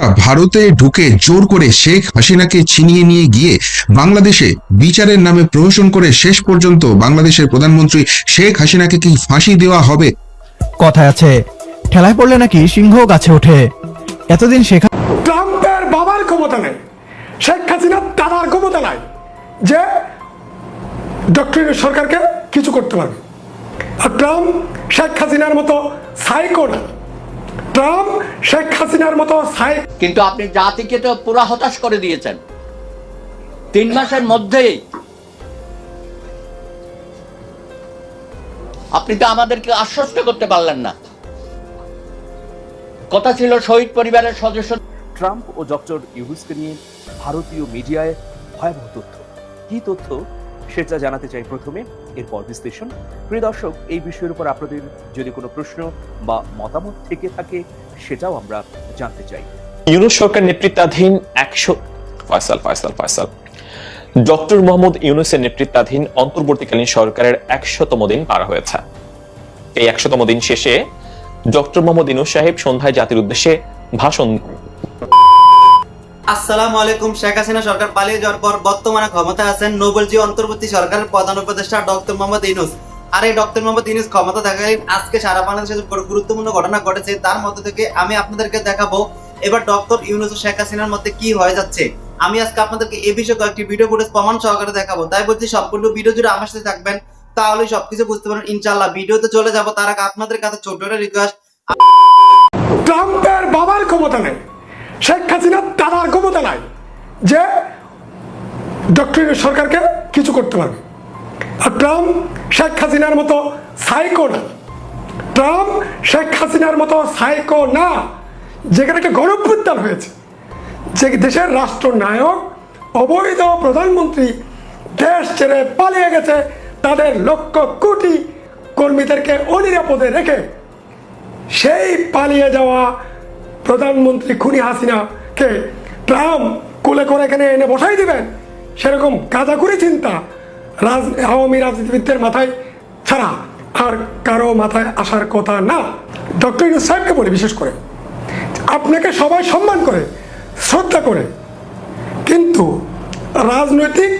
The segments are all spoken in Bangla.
ভারতে ঢুকে জোর করে শেখ হাসিনাকে ছিনিয়ে নিয়ে গিয়ে বাংলাদেশে বিচারের নামে প্রহসন করে শেষ পর্যন্ত বাংলাদেশের প্রধানমন্ত্রী শেখ হাসিনাকে কি ফাঁসি দেওয়া হবে? কথায় আছে ঠেলায় পড়লে নাকি সিংহ গাছে ওঠে। এতদিন শেখা ট্রাম্পের বাবার ক্ষমতা নেই শেখ হাসিনার দাদার ক্ষমতা নাই যে ডক্টর সরকারকে কিছু করতে পারবে। আর ট্রাম্প শেখ হাসিনার মতো সাইকো না। ট্রাম্প শেখ হাসিনার মতো কিন্তু আপনি জাতিকে তো পুরা হতাশ করে দিয়েছেন। তিন মাসের মধ্যেই। আপনি তো আমাদেরকে আশ্বস্ত করতে পারলেন না। কথা ছিল শহীদ পরিবারের সদস্য ট্রাম্প ও ডক্টর ইউহুসকে নিয়ে ভারতীয় মিডিয়ায় ভয়াবহ তথ্য। কি তথ্য? সেটা জানাতে চাই প্রথমে এরপর বিশ্লেষণ। প্রিয় দর্শক, এই বিষয়ের উপর আপনাদের যদি কোনো প্রশ্ন বা মতামত থেকে থাকে, সেটাও আমরা জানতে চাই। ইউনুস সরকার নেতৃত্বাধীন একশো ফয়সাল ফয়সাল ফয়সাল। ডক্টর মোহাম্মদ ইউনুসের নেতৃত্বাধীন অন্তর্বর্তীকালীন সরকারের একশতম দিন পার হয়েছে। এই একশতম দিন শেষে ডক্টর মোহাম্মদ ইউনুস সাহেব সন্ধ্যায় জাতির উদ্দেশ্যে ভাষণ আসসালামু আলাইকুম, শেখ হাসিনা সরকার পালিয়ে যাওয়ার পর বর্তমানে আছেন নোবেলজি অন্তর্বর্তী সরকারের প্রধান উপদেষ্টা ডক্টর মোহাম্মদ ইউনুস। আর এই ডক্টর মোহাম্মদ ইউনুস ক্ষমতা থাকাকালীন আজকে সারা বাংলাদেশে গুরুত্বপূর্ণ ঘটনা ঘটেছে, তার মধ্যে থেকে আমি আপনাদেরকে দেখাবো এবার ডক্টর ইউনুস শেখ হাসিনার মধ্যে কি হয়ে যাচ্ছে। আমি আজকে আপনাদেরকে এই বিষয়ে কয়েকটি ভিডিও ফুটেজ প্রমাণ সহকারে দেখাবো। তাই বলছি, সম্পূর্ণ ভিডিও জুড়ে আমার সাথে থাকবেন তাহলে সবকিছু বুঝতে পারেন ইনশাল্লাহ ভিডিওতে চলে যাব, তার আগে আপনাদের কাছে ছোট রিকোয়েস্ট ট্রাম্পের বাবার ক্ষমতা নেই। শেখ হাসিনার দাদার ক্ষমতা নাই যে ডক্টর সরকারকে কিছু করতে পারবে। আর ট্রাম্প শেখ হাসিনার মতো সাইকো না। ট্রাম্প শেখ হাসিনার মতো সাইকো না, যেখানে একটা গণভ্যুত্থান হয়েছে, যে দেশের রাষ্ট্রনায়ক, অবৈধ প্রধানমন্ত্রী দেশ ছেড়ে পালিয়ে গেছে, তাদের লক্ষ কোটি কর্মীদেরকে অনিরাপদে রেখে সেই পালিয়ে যাওয়া প্রধানমন্ত্রী খুনি হাসিনাকে ট্রাম্প কোলে করে এখানে এনে বসাই দিবেন? সেরকম গাঁজাখুরি চিন্তা রাজ, আওয়ামী রাজনীতিবিদদের মাথায় ছাড়া আর কারও মাথায় আসার কথা না। ডক্টর ইউনুস সাহেবকে বলে বিশেষ করে। আপনাকে সবাই সম্মান করে, শ্রদ্ধা করে। কিন্তু রাজনৈতিক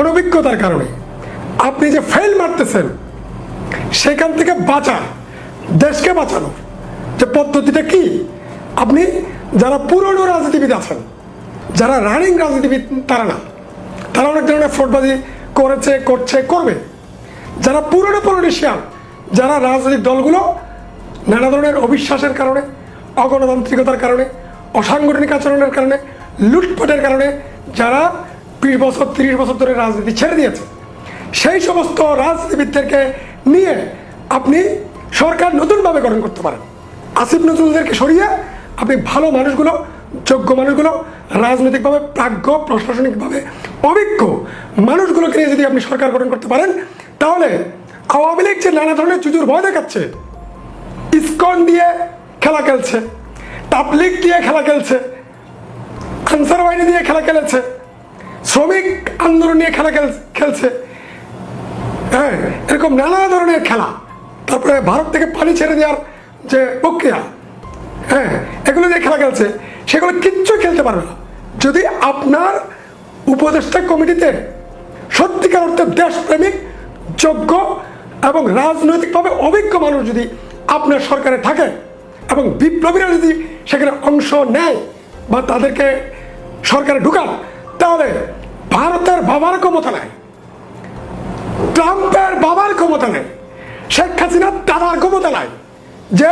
অনভিজ্ঞতার কারণে আপনি যে ফেল মারতেছেন, সেখান থেকে বাঁচা দেশকে বাঁচানো যে পদ্ধতিটা কি? আপনি যারা পুরনো রাজনীতিবিদ আছেন, যারা রানিং রাজনীতিবিদ, তারা না। তারা অনেক ধরনের ফ্রডবাজি করেছে, করছে, করবে। যারা পুরনো পলিটিশিয়ান যারা রাজনৈতিক দলগুলো নানা ধরনের অবিশ্বাসের কারণে, অগণতান্ত্রিকতার কারণে, অসাংগঠনিক আচরণের কারণে, লুটপাটের কারণে, যারা বিশ বছর, তিরিশ বছর ধরে রাজনীতি ছেড়ে দিয়েছে, সেই সমস্ত রাজনীতিবিদদেরকে নিয়ে আপনি সরকার নতুনভাবে গঠন করতে পারেন। আসিফ নজরুলদেরকে সরিয়ে আপনি ভালো মানুষগুলো, যোগ্য মানুষগুলো, রাজনৈতিকভাবে প্রাজ্ঞ, প্রশাসনিকভাবে অভিজ্ঞ মানুষগুলোকে নিয়ে যদি আপনি সরকার গঠন করতে পারেন, তাহলে আওয়ামী লীগ যে নানা ধরনের চুজুর ভয় দেখাচ্ছে, ইস্কন দিয়ে খেলা খেলছে, তাবলিগ দিয়ে খেলা খেলছে, আনসার বাহিনী দিয়ে খেলা খেলেছে, শ্রমিক আন্দোলন নিয়ে খেলা খেল, খেলছে হ্যাঁ এরকম নানা ধরনের খেলা। তারপরে ভারত থেকে পানি ছেড়ে দেওয়ার যে প্রক্রিয়া হ্যাঁ এগুলো দিয়ে খেলা খেলছে, সেগুলো কিচ্ছু খেলতে পারবে না। যদি আপনার উপদেষ্টা কমিটিতে সত্যিকার অর্থে দেশপ্রেমিক, যোগ্য এবং রাজনৈতিকভাবে অভিজ্ঞ মানুষ যদি আপনার সরকারে থাকে এবং বিপ্লবীরা যদি সেখানে অংশ নেয় বা তাদেরকে সরকারে ঢুকান, তাহলে ভারতের বাবার ক্ষমতা নেয় ট্রাম্পের বাবার ক্ষমতা নেই, শেখ হাসিনার দাদার ক্ষমতা নাই যে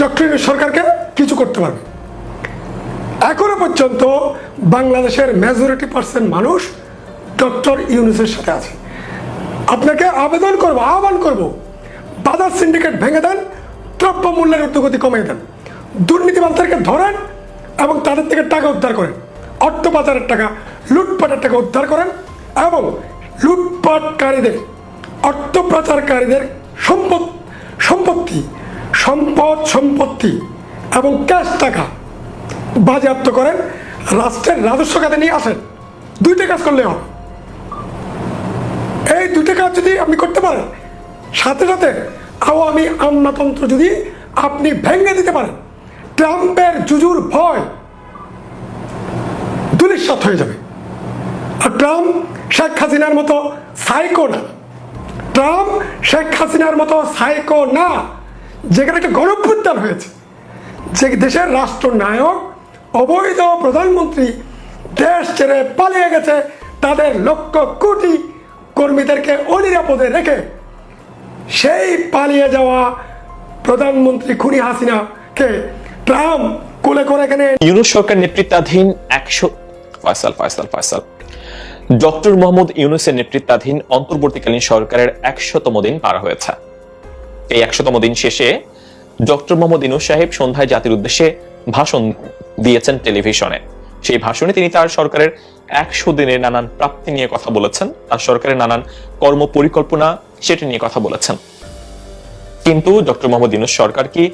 ডক্টর সরকারকে কিছু করতে পারবে। এখনও পর্যন্ত বাংলাদেশের মেজরিটি পার্সেন্ট মানুষ ডক্টর ইউনুসের সাথে আছে। আপনাকে আবেদন করব, আহ্বান করব, বাজার সিন্ডিকেট ভেঙে দেন, দ্রব্য মূল্যের ঊর্ধ্বগতি কমিয়ে দেন দুর্নীতিবাদদেরকে ধরেন এবং তাদের থেকে টাকা উদ্ধার করেন অর্থ পাচারের টাকা, লুটপাটের টাকা উদ্ধার করেন এবং লুটপাটকারীদের অর্থ পাচারকারীদের সম্পদ সম্পত্তি, সম্পদ, সম্পত্তি এবং ক্যাশ টাকা বাজেয়াপ্ত করেন, রাষ্ট্রের রাজস্ব খাতে নিয়ে আসেন। দুইটা কাজ করলে হয় এই দুইটা কাজ যদি আপনি করতে পারেন, সাথে সাথে আওয়ামী আমলাতন্ত্র যদি আপনি ভেঙে দিতে পারেন, ট্রাম্পের জুজুর ভয় দুলিশ্বাত হয়ে যাবে। আর ট্রাম্প শেখ হাসিনার মতো সাইকো না। ট্রাম্প, শেখ হাসিনার মতো সাইকো না, যেখানে একটা গণভ্যুত্থান হয়েছে, যে দেশের রাষ্ট্রনায়ক, অবৈধ প্রধানমন্ত্রী দেশ ছেড়ে পালিয়ে গেছে, তাদের লক্ষ কোটি কর্মীদেরকে অনিরাপদে রেখে, সেই পালিয়ে যাওয়া প্রধানমন্ত্রী খুনি হাসিনাকে ট্রাম্প কোলে করে এখানে ইউনুস সরকার নেতৃত্বাধীন একশো ফয়সাল ফয়সাল ফয়সাল। ডক্টর মোহাম্মদ ইউনুসের নেতৃত্বাধীন অন্তর্বর্তীকালীন সরকারের একশতম দিন পার হয়েছে। এই একশতম দিন শেষে ডক্টর মোহাম্মদ ইউনুস সাহেব সন্ধ্যায় জাতির উদ্দেশ্যে ভাষণ দিয়েছেন টেলিভিশনে। সেই ভাষণে তিনি তার সরকারের একশো দিনের নানান প্রাপ্তি নিয়ে কথা বলেছেন, তার সরকারের নানান কর্ম পরিকল্পনা সেটি নিয়ে কথা বলেছেন। কিন্তু ডক্টর মোহাম্মদ ইনুস সরকার কি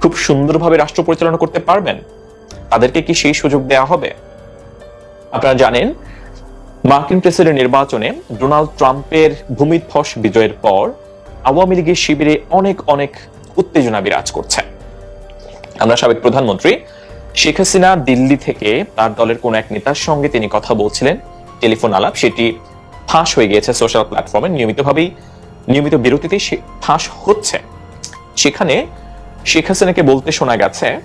খুব সুন্দরভাবে রাষ্ট্র পরিচালনা করতে পারবেন? তাদেরকে কি সেই সুযোগ দেওয়া হবে? আপনারা জানেন মার্কিন প্রেসিডেন্ট নির্বাচনে ডোনাল্ড ট্রাম্পের ভূমিধ্বস বিজয়ের পর আওয়ামী লীগের শিবিরে অনেক অনেক উত্তেজনা বিরাজ করছে। আমরা সাবেক প্রধানমন্ত্রী শেখ হাসিনা দিল্লি থেকে তার দলের কোন এক নেতার সঙ্গে তিনি কথা বলছিলেন। টেলিফোন আলাপ, সেটি ফাঁস হয়ে গিয়েছে সোশ্যাল প্ল্যাটফর্মে। নিয়মিতভাবেই, নিয়মিত বিরতিতে ফাঁস হচ্ছে। সেখানে শেখ হাসিনাকে বলতে শোনা গেছে,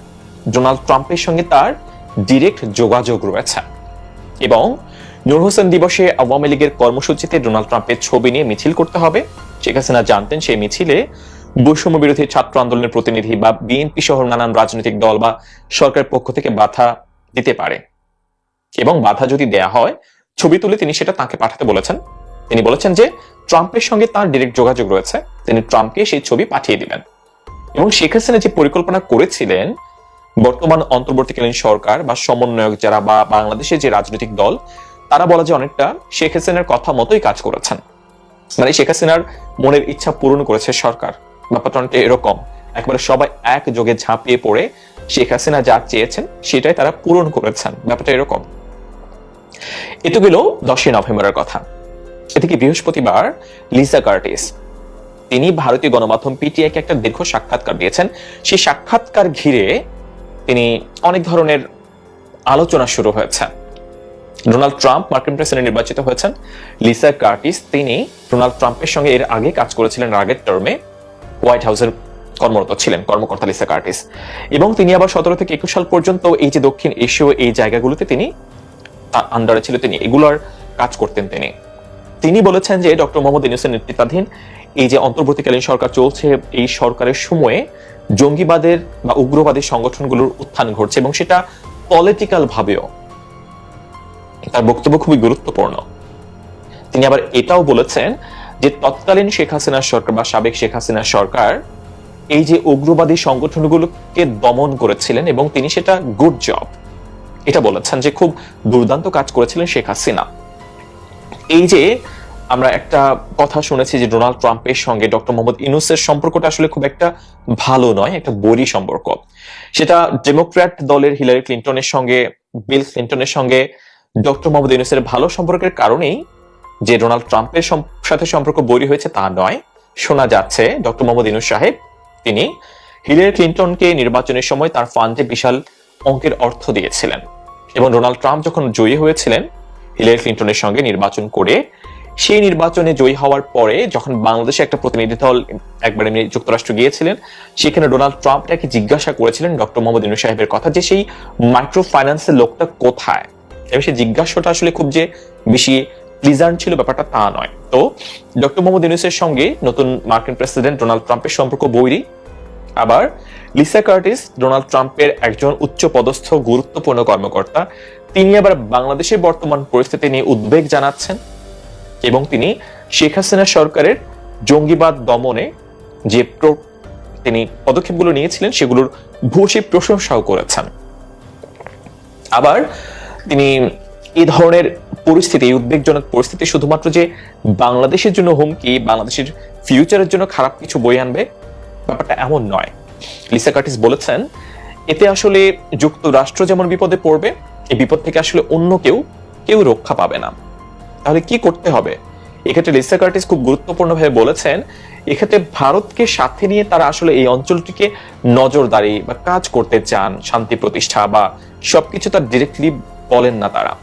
ডোনাল্ড ট্রাম্পের সঙ্গে তার ডিরেক্ট যোগাযোগ রয়েছে এবং নূর হোসেন দিবসে আওয়ামী লীগের কর্মসূচিতে ডোনাল্ড ট্রাম্পের ছবি নিয়ে মিছিল করতে হবে। শেখ হাসিনা জানতেন সেই মিছিলে বৈষম্য বিরোধী ছাত্র আন্দোলনের প্রতিনিধি বা বিএনপি সহ নানান রাজনৈতিক দল বা সরকারের পক্ষ থেকে বাধা দিতে পারে। এবং বাধা যদি দেয়া হয়, ছবি তুলে তিনি সেটা তাকে পাঠাতে বলেছেন। তিনি বলেছেন যে, ট্রাম্পের সঙ্গে তার ডিরেক্ট যোগাযোগ রয়েছে। তিনি ট্রাম্পকে সেই ছবি পাঠিয়ে দিবেন এবং শেখ হাসিনা যে পরিকল্পনা করেছিলেন, বর্তমান অন্তর্বর্তীকালীন সরকার বা সমন্বয়ক যারা বা বাংলাদেশের যে রাজনৈতিক দল তারা বলা যায় অনেকটা শেখ হাসিনার কথা মতোই কাজ করেছেন। মানে শেখ হাসিনার মনের ইচ্ছা পূরণ করেছে সরকার। ব্যাপারটা এরকম। একবারে সবাই এক যোগে ঝাঁপিয়ে পড়ে শেখ হাসিনা যা চেয়েছেন সেটাই তারা পূরণ করেছেন। ব্যাপারটা এরকম। এতো গেল দশই নভেম্বরের কথা। এদিকে বৃহস্পতিবার লিসা কার্টিস, তিনি ভারতীয় গণমাধ্যম পিটিআইকে একটা দীর্ঘ সাক্ষাৎকার দিয়েছেন। সেই সাক্ষাৎকার ঘিরে তিনি অনেক ধরনের আলোচনা শুরু হয়েছে। ডোনাল্ড ট্রাম্প মার্কিন প্রেসিডেন্ট নির্বাচিত হয়েছেন। লিসা কার্টিস, তিনি ডোনাল্ড ট্রাম্পের সঙ্গে এর আগে কাজ করেছিলেন আগের টার্মে। হোয়াইট হাউসের কর্মরত ছিলেন কর্মকর্তা লিসা কার্টিস। এবং তিনি আবার সতেরো থেকে একুশ সাল পর্যন্ত এই যে দক্ষিণ এশীয় এই জায়গাগুলোতে তিনি আন্ডারে ছিল, তিনি এগুলোর কাজ করতেন তিনি। তিনি বলেছেন যে ডক্টর মোহাম্মদ ইউনুসের নেতৃত্বাধীন এই যে অন্তর্বর্তীকালীন সরকার চলছে, এই সরকারের সময়ে জঙ্গিবাদের বা উগ্রবাদী সংগঠনগুলোর উত্থান ঘটছে এবং সেটা পলিটিক্যাল ভাবেও তার বক্তব্য খুবই গুরুত্বপূর্ণ। তিনি আবার এটাও বলেছেন যে তৎকালীন শেখ হাসিনার সরকার বা সাবেক শেখ হাসিনার সরকার এই যে উগ্রবাদী সংগঠনগুলোকে দমন করেছিলেন এবং তিনি সেটা গুড জব এটা বলেছেন যে খুব দুর্দান্ত কাজ করেছিলেন শেখ হাসিনা। এই যে আমরা একটা কথা শুনেছি যে ডোনাল্ড ট্রাম্পের সঙ্গে ডক্টর মোহাম্মদ ইনুসের সম্পর্কটা আসলে খুব একটা ভালো নয়, একটা বৈরী সম্পর্ক। সেটা ডেমোক্র্যাট দলের হিলারি ক্লিন্টনের সঙ্গে, বিল ক্লিন্টনের সঙ্গে ডক্টর মোহাম্মদ ইউনুসের ভালো সম্পর্কের কারণেই যে ডোনাল্ড ট্রাম্পের সাথে সম্পর্ক বৈরী হয়েছে তা নয়। শোনা যাচ্ছে ডক্টর মোহাম্মদ ইউনুস সাহেব তিনি হিলারি ক্লিন্টনকে নির্বাচনের সময় তার ফান্ডে বিশাল অঙ্কের অর্থ দিয়েছিলেন এবং ডোনাল্ড ট্রাম্প যখন জয়ী হয়েছিলেন হিলারি ক্লিন্টনের সঙ্গে নির্বাচন করে সেই নির্বাচনে জয়ী হওয়ার পরে যখন বাংলাদেশে একটা প্রতিনিধি দল একবার এমনি যুক্তরাষ্ট্র গিয়েছিলেন সেখানে ডোনাল্ড ট্রাম্প তাকে জিজ্ঞাসা করেছিলেন ডক্টর মোহাম্মদ ইনু সাহেবের কথা যে সেই মাইক্রো ফাইন্যান্সের লোকটা কোথায়? এবং সেই জিজ্ঞাসাটা আসলে খুব যে বেশি প্লিজান্ট ছিল ব্যাপারটা তা নয়। তো ডক্টর মোহাম্মদ ইউনুসের সঙ্গে নতুন মার্কিন প্রেসিডেন্ট ডোনাল্ড ট্রাম্পের সম্পর্ক বৈরী। আবার লিসা কার্টিস ডোনাল্ড ট্রাম্পের একজন উচ্চ পদস্থ গুরুত্বপূর্ণ কর্মকর্তা। তিনি আবার বাংলাদেশের বর্তমান পরিস্থিতি নিয়ে উদ্বেগ জানাচ্ছেন এবং তিনি শেখ হাসিনা সরকারের জঙ্গিবাদ দমনে যে তিনি পদক্ষেপগুলো নিয়েছিলেন সেগুলোর ভূয়সী প্রশংসাও করেছেন। আবার তিনি এ ধরনের পরিস্থিতি, উদ্বেগজনক পরিস্থিতি শুধুমাত্র যে বাংলাদেশের জন্য হুমকি, বাংলাদেশের ফিউচারের জন্য খারাপ কিছু বই আনবে, ব্যাপারটা এমন নয়। লিসা কার্টিস বলেছেন, এতে আসলে যুক্তরাষ্ট্র যেমন বিপদে পড়বে, এই বিপদ থেকে আসলে অন্য কেউ কেউ রক্ষা পাবে না। তাহলে কি করতে হবে? এক্ষেত্রে লিসা কার্টিস খুব গুরুত্বপূর্ণভাবে বলেছেন, এক্ষেত্রে ভারতকে সাথে নিয়ে তারা আসলে এই অঞ্চলটিকে নজরদারি বা কাজ করতে চান, শান্তি প্রতিষ্ঠা বা সবকিছু তার ডিরেক্টলি বলেন না তারা।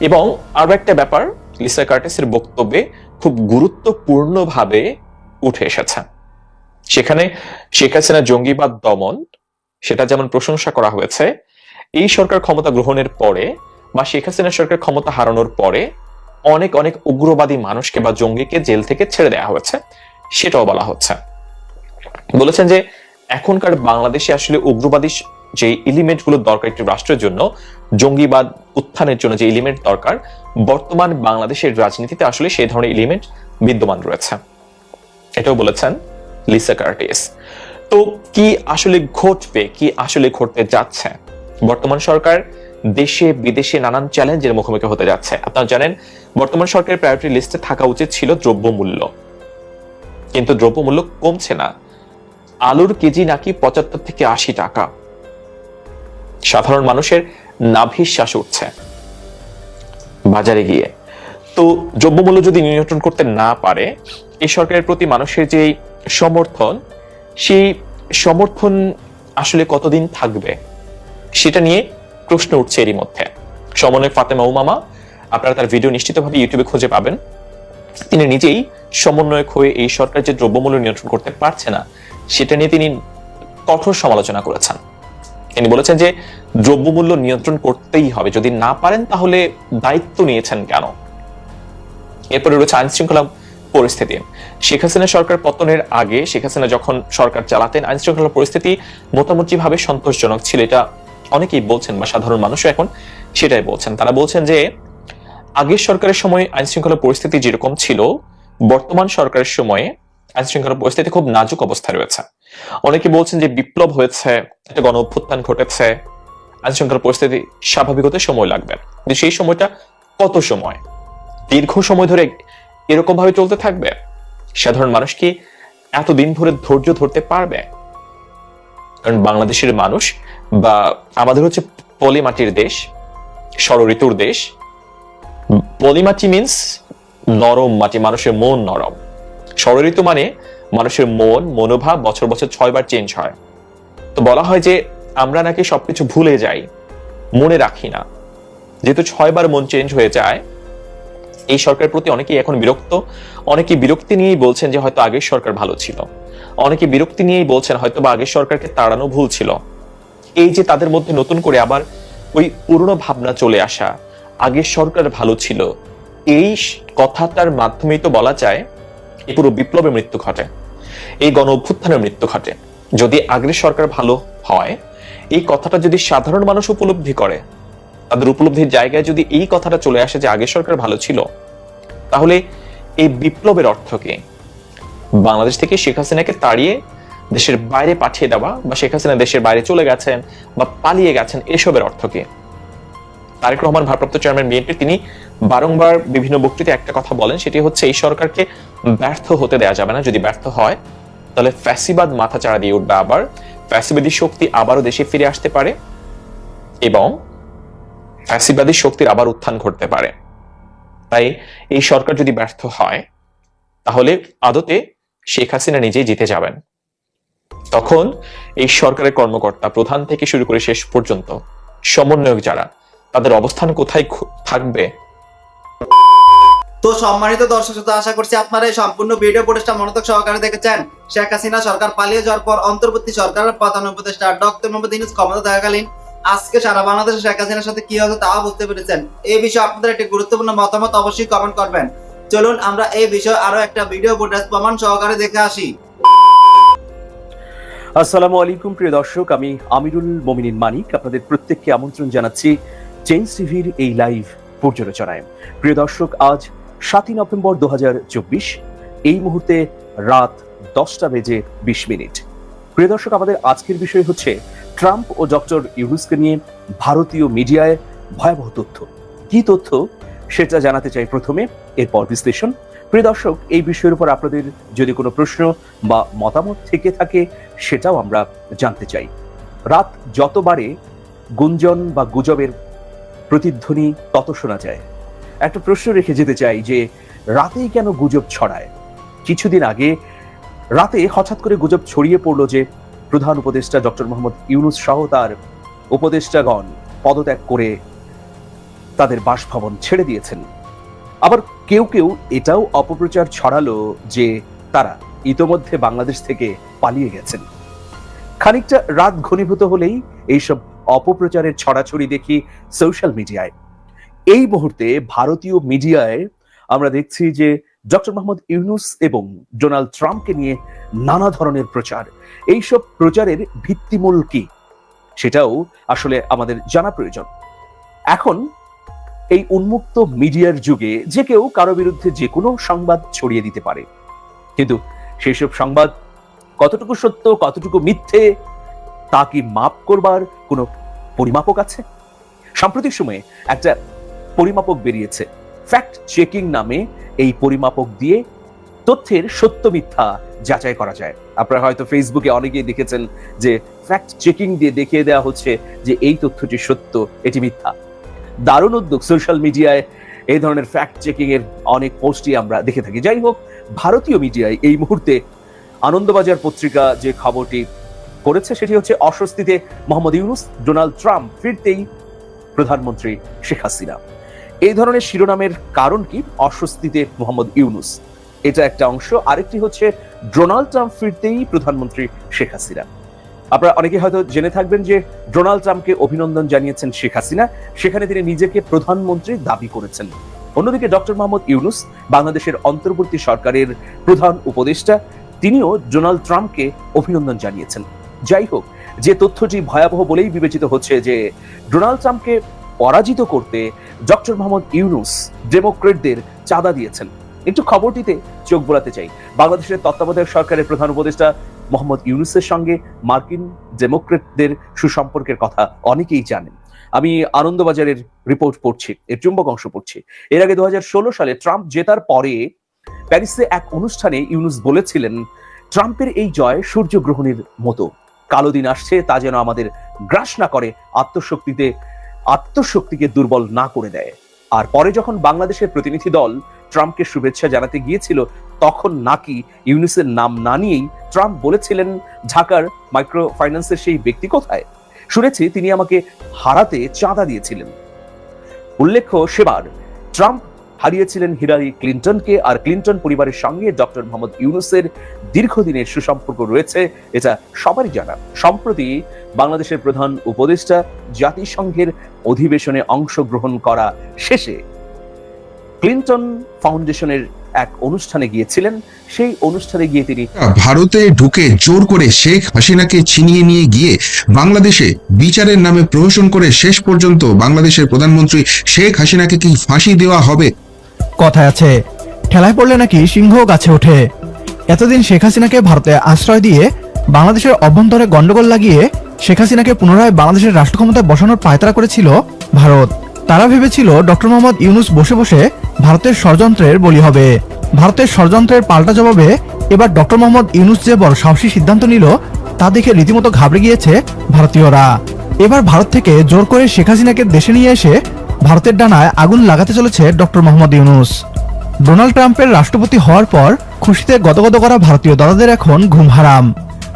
এবং আরও একটা ব্যাপার, লিসা কার্টিসের বক্তব্যে খুব গুরুত্বপূর্ণভাবে উঠে এসেছে। সেখানে শেখ হাসিনা জঙ্গিবাদ দমন, সেটা যেমন প্রশংসা করা হয়েছে, এই সরকার ক্ষমতা গ্রহণের পরে বা শেখ হাসিনা সরকার ক্ষমতা হারানোর পরে অনেক অনেক উগ্রবাদী মানুষকে বা জঙ্গিকে জেল থেকে ছেড়ে দেওয়া হয়েছে, সেটাও বলা হচ্ছে। বলেছেন যে এখনকার বাংলাদেশে আসলে উগ্রবাদী যে এলিমেন্টগুলো দরকার একটি রাষ্ট্রের জন্য, জঙ্গিবাদ উত্থানের জন্য যে এলিমেন্ট দরকার, বর্তমান বাংলাদেশের রাজনীতিতে আসলে সেই ধরনের এলিমেন্ট বিদ্যমান রয়েছে। এটাও বলেছেন লিসা কার্টিস। তো কি আসলে ঘটবে, কি আসলে ঘটতে যাচ্ছে? বর্তমান সরকার দেশে বিদেশে নানান চ্যালেঞ্জের মুখোমুখি হতে যাচ্ছে। আপনারা জানেন, বর্তমান সরকারের প্রায়োরিটি লিস্টে থাকা উচিত ছিল দ্রব্যমূল্য। কিন্তু দ্রব্যমূল্য কমছে না। আলুর কেজি নাকি পঁচাত্তর থেকে আশি টাকা। সাধারণ মানুষের নাভির শ্বাস উঠছে। বাজারে গিয়ে। তো দ্রব্যমূল্য যদি নিয়ন্ত্রণ করতে না পারে, এই সরকারের প্রতি মানুষের যে সমর্থন, সেই সমর্থন আসলে কতদিন থাকবে, সেটা নিয়ে প্রশ্ন উঠছে এরই মধ্যে। সমন্বয় ফাতেমা উমামা, আপনারা তার ভিডিও নিশ্চিতভাবে ইউটিউবে খুঁজে পাবেন। তিনি নিজেই সমন্বয়ক হয়ে এই সরকার যে দ্রব্যমূল্য নিয়ন্ত্রণ করতে পারছে না, সেটা নিয়ে তিনি কঠোর সমালোচনা করেছেন। তিনি বলেছেন যে দ্রব্যমূল্য নিয়ন্ত্রণ করতেই হবে। যদি না পারেন, তাহলে দায়িত্ব নিয়েছেন কেন? এরপরে রয়েছে আইন শৃঙ্খলা পরিস্থিতি। শেখ হাসিনা সরকার পতনের আগে শেখ হাসিনা যখন সরকার চালাতেন আইন শৃঙ্খলা পরিস্থিতি মোটামুটি ভাবে সন্তোষজনক ছিল। এটা অনেকেই বলছেন বা সাধারণ মানুষও এখন সেটাই বলছেন। তারা বলছেন যে, আগের সরকারের সময় আইন শৃঙ্খলা পরিস্থিতি যেরকম ছিল, বর্তমান সরকারের সময়ে আইন শৃঙ্খলা পরিস্থিতি খুব নাজুক অবস্থায় রয়েছে। অনেকে বলছেন যে বিপ্লব হয়েছে, একটা গণ অভ্যুত্থান ঘটেছে আইন শৃঙ্খলা পরিস্থিতি স্বাভাবিক হতে সময় লাগবে। কিন্তু সেই সময়টা কত সময়? দীর্ঘ সময় ধরে এরকম ভাবে চলতে থাকবে? সাধারণ মানুষ কি এতদিন ধরে ধৈর্য ধরতে পারবে? কারণ বাংলাদেশের মানুষ বা আমাদের হচ্ছে পলিমাটির দেশ ষড়ঋতুর দেশ, পলিমাটি মিন্স নরম মাটি, মানুষের মন নরম। ষড়ঋতু মানে মানুষের মন, মনোভাব বছর বছর ছয়বার চেঞ্জ হয়। তো বলা হয় যে আমরা নাকি সবকিছু ভুলে যাই, মনে রাখি না। যেহেতু ছয়বার মন চেঞ্জ হয়ে যায়, এই সরকারের প্রতি অনেকেই এখন বিরক্ত। অনেকে বিরক্তি নিয়েই বলছেন যে হয়তো আগের সরকার ভালো ছিল। অনেকে বিরক্তি নিয়েই বলছেন হয়তো বা আগের সরকারকে তাড়ানো ভুল ছিল। এই যে তাদের মধ্যে নতুন করে আবার ওই পুরনো ভাবনা চলে আসা, আগের সরকার ভালো ছিল, এই কথাটার মাধ্যমেই তো বলা যায় এই পুরো বিপ্লবের মৃত্যু ঘটে। এই গণ অভ্যুত্থানের মৃত্যু ঘটে। যদি আগের সরকার ভালো হয়, এই কথাটা যদি সাধারণ মানুষ উপলব্ধি করে, তাদের উপলব্ধির জায়গায় যদি এই কথাটা চলে আসে যে আগের সরকার ভালো ছিল, তাহলে এই বিপ্লবের অর্থ কি? বাংলাদেশ থেকে শেখ হাসিনাকে তাড়িয়ে দেশের বাইরে পাঠিয়ে দেওয়া বা শেখ হাসিনা দেশের বাইরে চলে গেছেন বা পালিয়ে গেছেন, এসবের অর্থ কি? তারেক রহমান ভারপ্রাপ্ত চেয়ারম্যান বিএনপি তিনি বারংবার বিভিন্ন বক্তৃতায় একটা কথা বলেন, সেটি হচ্ছে এই সরকারকে ব্যর্থ হতে দেওয়া যাবে না। যদি ব্যর্থ হয়, তাহলে ফ্যাসিবাদ মাথা চাড়া দিয়ে উঠবে আবার। ফ্যাসিবাদী শক্তি আবারও দেশে ফিরে আসতে পারে এবং ফ্যাসিবাদী শক্তির আবার উত্থান ঘটতে পারে। তাই এই সরকার যদি ব্যর্থ হয়, তাহলে আদতে শেখ হাসিনা নিজেই জিতে যাবেন। তখন এই সরকারের কর্মকর্তা, প্রধান থেকে শুরু করে শেষ পর্যন্ত সমন্বয়ক যারা, তাদের অবস্থান কোথায় থাকবে তো সম্মানিত দর্শক শ্রোতা, আশা করছি আপনারা এই সম্পূর্ণ ভিডিও ফুটেজটা মনোযোগ সহকারে দেখেছেন। শেখ হাসিনা সরকার পালিয়ে যাওয়ার পর অন্তর্বর্তী সরকারের প্রধান উপদেষ্টা ডক্টর মোহাম্মদ ইউনূস ক্ষমতা থাকাকালীন আজকে সারা বাংলাদেশে শেখ হাসিনার সাথে কি হতো তাও বুঝতে পেরেছেন। এই বিষয়ে আপনাদের একটি গুরুত্বপূর্ণ মতামত অবশ্যই কমেন্ট করবেন। চলুন আমরা এই বিষয়ে আরও একটা ভিডিও ফুটেজ প্রমাণ সহকারে দেখে আসি। আসসালামু আলাইকুম, প্রিয় দর্শক। আমি আমিরুল মমিনিন মানিক। আপনাদের প্রত্যেককে আমন্ত্রণ জানাচ্ছি চেঞ্জ টিভির এই লাইভ পর্যালোচনায়। প্রিয় দর্শক, আজ সাতই নভেম্বর দু হাজার চব্বিশ, এই মুহূর্তে রাত দশটা বেজে বিশ মিনিট। প্রিয় দর্শক, আমাদের আজকের বিষয় হচ্ছে ট্রাম্প ও ডক্টর ইউনুসকে নিয়ে ভারতীয় মিডিয়ায় ভয়াবহ তথ্য। কি তথ্য? সেটা জানাতে চাই প্রথমে, এরপর বিশ্লেষণ। প্রিয় দর্শক, এই বিষয়ের উপর আপনাদের যদি কোনো প্রশ্ন বা মতামত থেকে থাকে, সেটাও আমরা জানতে চাই। রাত যত বাড়ে গুঞ্জন বা গুজবের প্রতিধ্বনি তত শোনা যায়। একটা প্রশ্ন রেখে যেতে চাই যে রাতেই কেন গুজব ছড়ায়? কিছুদিন আগে রাতে হঠাৎ করে গুজব ছড়িয়ে পড়ল যে প্রধান উপদেষ্টা ডক্টর মোহাম্মদ ইউনুস সহ তার উপদেষ্টাগণ পদত্যাগ করে তাদের বাসভবন ছেড়ে দিয়েছেন। আবার কেউ কেউ এটাও অপপ্রচার ছড়ালো যে তারা ইতোমধ্যে বাংলাদেশ থেকে পালিয়ে গেছেন। খানিকটা রাত ঘনীভূত হলেই এইসব অপপ্রচারের ছড়াছড়ি দেখি সোশ্যাল মিডিয়ায়। এই মুহূর্তে ভারতীয় মিডিয়ায় আমরা দেখছি যে ডক্টর মোহাম্মদ ইউনুস এবং ডোনাল্ড ট্রাম্পকে নিয়ে নানা ধরনের প্রচার। এইসব প্রচারের ভিত্তিমূল কি? সেটাও আসলে আমাদের জানা প্রয়োজন। এখন, এই উন্মুক্ত মিডিয়ার যুগে যে কেউ কারও বিরুদ্ধে যে কোনো সংবাদ ছড়িয়ে দিতে পারে। কিন্তু সেই সব সংবাদ কতটুকু সত্য, কতটুকু মিথ্যে, তা কি মাপ করবার কোনো পরিমাপক আছে? সাম্প্রতিক সময়ে একটা পরিমাপক বেরিয়েছে। ফ্যাক্ট চেকিং নামে এই পরিমাপক দিয়ে তথ্যের সত্য মিথ্যা যাচাই করা যায়। আপনারা হয়তো ফেসবুকে অনেকেই দেখেছেন যে ফ্যাক্ট চেকিং দিয়ে দেখিয়ে দেওয়া হচ্ছে যে এই তথ্যটি সত্য, এটি মিথ্যা। দারুণ উদ্যোগ সোশ্যাল মিডিয়ায় এই ধরনের ফ্যাক্ট চেকিং এর অনেক পোস্টই আমরা দেখে থাকি। যাই হোক, ভারতীয় মিডিয়ায় এই মুহূর্তে আনন্দবাজার পত্রিকা যে খবরটি করেছে সেটি হচ্ছে অস্বস্তিতে মোহাম্মদ ইউনুস, ডোনাল্ড ট্রাম্প ফিরতেই প্রধানমন্ত্রী শেখ হাসিনা। এই ধরনের শিরোনামের কারণ কি? অস্বস্তিতে মোহাম্মদ ইউনুস। এটা একটা অংশ। আরেকটি হচ্ছে, ডোনাল্ড ট্রাম্প ফিরতেই প্রধানমন্ত্রী শেখ হাসিনা। আপনারা অনেকে হয়তো জেনে থাকবেন যে, ডোনাল্ড ট্রাম্পকে অভিনন্দন জানিয়েছেন শেখ হাসিনা। সেখানে তিনি নিজেকে প্রধানমন্ত্রী দাবি করেছেন। অন্যদিকে ডক্টর মোহাম্মদ ইউনুস, বাংলাদেশের অন্তর্বর্তী সরকারের প্রধান উপদেষ্টা, তিনিও ডোনাল্ড ট্রাম্পকে অভিনন্দন জানিয়েছেন। যাই হোক, যে তথ্যটি ভয়াবহ বলেই বিবেচিত হচ্ছে যে, ডোনাল্ড ট্রাম্পকে পরাজিত করতে ডক্টর মোহাম্মদ ইউনুস ডেমোক্রেটদের চাঁদা দিয়েছেন। একটু খবরটিতে চোখ বোলাতে চাই। বাংলাদেশের তত্ত্বাবধায়ক সরকারের প্রধান উপদেষ্টা মোহাম্মদ ইউনুসের সঙ্গে মার্কিন ডেমোক্রেটদের সুসম্পর্কের কথা অনেকেই জানেন। আমি আনন্দবাজারের রিপোর্ট পড়ছি, এর চুম্বক অংশ পড়ছি। এর আগে দু হাজার ষোলো সালে ট্রাম্প জেতার পরে প্যারিসে এক অনুষ্ঠানে ইউনুস বলেছিলেন, ট্রাম্পের এই জয় সূর্যগ্রহণের মতো। কালো দিন আসছে, তা যেন আমাদের গ্রাস না করে আত্মশক্তিতে আত্মশক্তিকে দুর্বল না করে দেয়। আর পরে যখন বাংলাদেশের প্রতিনিধি দল ট্রাম্পকে শুভেচ্ছা জানাতে গিয়েছিল, তখন নাকি ইউনিসের নাম না নিয়েই ট্রাম্প বলেছিলেন, ঢাকার মাইক্রো ফাইন্যান্সের সেই ব্যক্তি কোথায়? শুনেছি তিনি আমাকে হারাতে চাঁদা দিয়েছিলেন। উল্লেখ্য সেবার, ট্রাম্প হারিয়েছিলেন হিলারি ক্লিন্টনকে, আর ক্লিন্টন পরিবারের সঙ্গে ডক্টর মোহাম্মদ ইউনুসের দীর্ঘদিনের সুসম্পর্ক রয়েছে, এটা সবারই জানা। সম্প্রতি বাংলাদেশের প্রধান উপদেষ্টা জাতিসংঘের অধিবেশনে অংশগ্রহণ করা শেষে ক্লিন্টন ফাউন্ডেশনের এক অনুষ্ঠানে গিয়েছিলেন। সেই অনুষ্ঠানে গিয়ে তিনি ভারতে ঢুকে জোর করে শেখ হাসিনাকে ছিনিয়ে নিয়ে গিয়ে বাংলাদেশে বিচারের নামে প্রহসন করে শেষ পর্যন্ত বাংলাদেশের প্রধানমন্ত্রী শেখ হাসিনাকে কি ফাঁসি দেওয়া হবে কথায় আছে, ঠেলায় পড়লে নাকি সিংহ গাছে ওঠে। এতদিন শেখ হাসিনাকে ভারতে আশ্রয় দিয়ে বাংলাদেশের অভ্যন্তরে গন্ডগোল লাগিয়ে শেখ হাসিনাকে পুনরায় বাংলাদেশের রাষ্ট্র ক্ষমতায় বসানোর পায়তারা করেছিল ভারত। তারা ভেবেছিল ডক্টর মোহাম্মদ ইউনুস বসে বসে ভারতের ষড়যন্ত্রের বলি হবে। ভারতের ষড়যন্ত্রের পাল্টা জবাবে এবার ডক্টর মোহাম্মদ ইউনুস যে বড় সাহসী সিদ্ধান্ত নিল, তা দেখে রীতিমতো ঘাবড়ে গিয়েছে ভারতীয়রা। এবার ভারত থেকে জোর করে শেখ হাসিনাকে দেশে নিয়ে এসে ভারতের ডানায় আগুন লাগাতে চলেছে ডক্টর মোহাম্মদ ইউনুস। ডোনাল্ড ট্রাম্পের রাষ্ট্রপতি হওয়ার পর খুশিতে গদগদ করা ভারতীয় দাদাদের এখন ঘুম হারাম।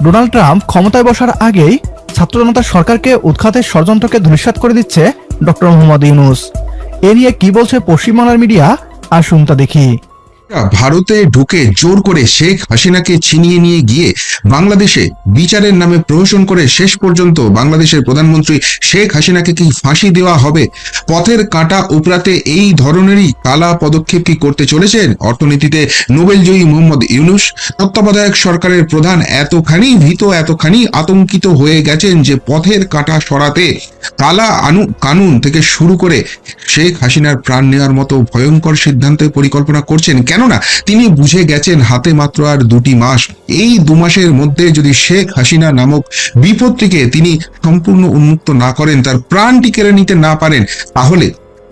ডোনাল্ড ট্রাম্প ক্ষমতায় বসার আগেই ছাত্র জনতার সরকারকে উৎখাতের ষড়যন্ত্রকে ধূলিসাৎ করে দিচ্ছে ডক্টর মোহাম্মদ ইউনুস। এ নিয়ে কি বলছে পশ্চিমবাংলার মিডিয়া? আসুন তা দেখি। ভারতে ঢুকে জোর করে শেখ হাসিনাকে ছিনিয়ে নিয়ে গিয়ে বাংলাদেশে বিচারের নামে প্রহসন করে শেষ পর্যন্ত বাংলাদেশের প্রধানমন্ত্রী শেখ হাসিনাকে কি ফাঁসি দেওয়া হবে? পথের কাঁটা উপরাতে এই ধরনেরই কালা পদক্ষেপ কি করতে চলেছেন অর্থনীতিতে নোবেলজয়ী মোহাম্মদ ইউনুস? তত্ত্বাবধায়ক সরকারের প্রধান এতখানি ভীত, এতখানি আতঙ্কিত হয়ে গেছেন যে পথের কাঁটা সরাতে কালা আনু, কানুন থেকে শুরু করে শেখ হাসিনার প্রাণ নেওয়ার মতো ভয়ঙ্কর সিদ্ধান্তের পরিকল্পনা করছেন কেননা তিনি বুঝে গেছেন হাতে মাত্র আর দুটি মাস। এই দু মাসের মধ্যে যদি শেখ হাসিনা নামক বিপত্তিকে তিনি সম্পূর্ণ উন্মুক্ত না করেন, তার প্রাণটি কেড়ে নিতে না পারেন, তাহলে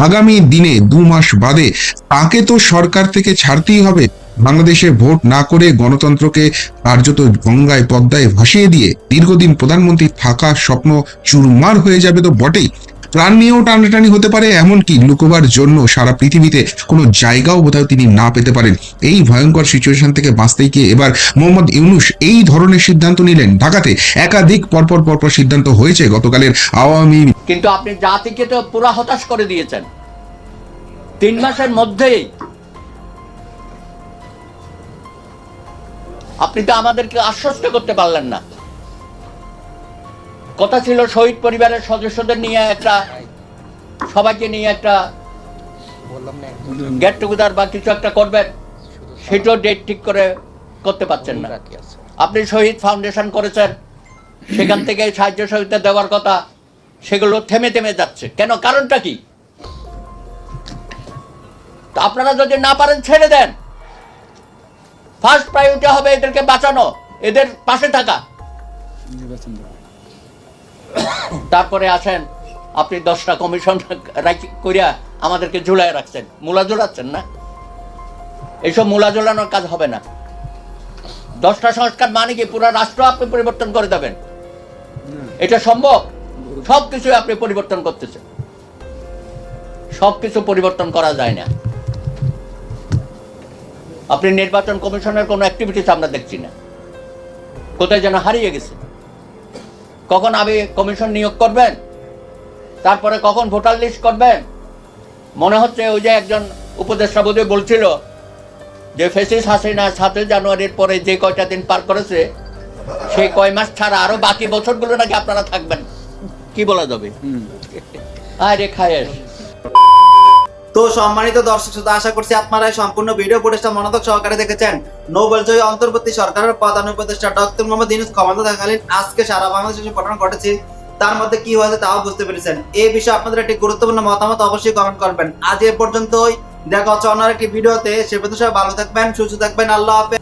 আগামী দিনে দু মাস বাদে তাকে তো সরকার থেকে ছাড়তেই হবে। বাংলাদেশে ভোট না করে গণতন্ত্রকে কার্যত গঙ্গায় পদ্মায় ভাসিয়ে দিয়ে দীর্ঘদিন প্রধানমন্ত্রী থাকা স্বপ্ন চুরমার হয়ে যাবে তো বটেই। প্রাণ নিয়েও টানাটানি হতে পারে, এমনকি লুকোবার জন্য সারা পৃথিবীতে কোনো জায়গাও বোধহয় তিনি না পেতে পারেন। এই ভয়ঙ্কর সিচুয়েশন থেকে বাঁচতে গিয়ে এবার মোহাম্মদ ইউনুস এই ধরনের সিদ্ধান্ত নিলেন। ঢাকাতে একাধিক পরপর পরপর সিদ্ধান্ত হয়েছে গতকালের আওয়ামী কিন্তু আপনি জাতিকে তো পুরা হতাশ করে দিয়েছেন। তিন মাসের মধ্যেই আপনি তো আমাদেরকে আশ্বস্ত করতে পারলেন না। কথা ছিল শহীদ পরিবারের সদস্যদের নিয়ে একটা সবাইকে নিয়ে একটা গেট টুগেদার বা কিছু একটা করবেন সেটাও ডেট ঠিক করে করতে পারছেন না। আপনি শহীদ ফাউন্ডেশন করেছেন সেখান থেকে সাহায্য সহযোগিতা দেওয়ার কথা সেগুলো থেমে থেমে যাচ্ছে। কেন? কারণটা কি? তা আপনারা যদি না পারেন ছেড়ে দেন। ফার্স্ট প্রায়োরিটি হবে এদেরকে বাঁচানো এদের পাশে থাকা। তারপরে আসেন, আপনি দশটা কমিশন করিয়া আমাদেরকে ঝুলাই রাখছেন। মূলা ঝোলাচ্ছেন না? এইসব মূলা ঝোলানোর কাজ হবে না। দশটা সংস্কার মানে কি? পুরো রাষ্ট্র আপনি পরিবর্তন করে দেবেন। এটা সম্ভব? সব কিছু আপনি পরিবর্তন করতেছেন। সব কিছু পরিবর্তন করা যায় না। আপনি নির্বাচন কমিশনের কোনো অ্যাক্টিভিটিস আমরা দেখছি না। কোথায় যেন হারিয়ে গেছে। কখন আপনি কমিশন নিয়োগ করবেন? তারপরে কখন ভোটার লিস্ট করবেন? মনে হচ্ছে ওই যে একজন উপদেষ্টা বোধহয় বলছিল যে ফেসিস হাসিনা সাতই জানুয়ারির পরে যে কয়টা দিন পার করেছে সেই কয় মাস ছাড়া আরও বাকি বছরগুলো নাকি আপনারা থাকবেন? কি বলা যাবে? আরে খায়ের তো সম্মানিত দর্শক শ্রোতা, আশা করছি আপনারা সম্পূর্ণ ভিডিও ফুটেজটা মনোযোগ সহকারে দেখেছেন। নোবেল জয়ী অন্তর্বর্তী সরকারের প্রধান উপদেষ্টা ডক্টর মোহাম্মদ ইউনুস ক্ষমতা থাকালীন আজকে সারা বাংলাদেশে ঘটনা ঘটেছে, তার মধ্যে কি হয়েছে তাও বুঝতে পেরেছেন। এই বিষয়ে আপনাদের একটি গুরুত্বপূর্ণ মতামত অবশ্যই কমেন্ট করবেন। আজ এ পর্যন্তই। দেখা হচ্ছে অন্য একটি ভিডিওতে সে পর্যন্ত সবাই ভালো থাকবেন, সুস্থ থাকবেন। আল্লাহ হাফেজ।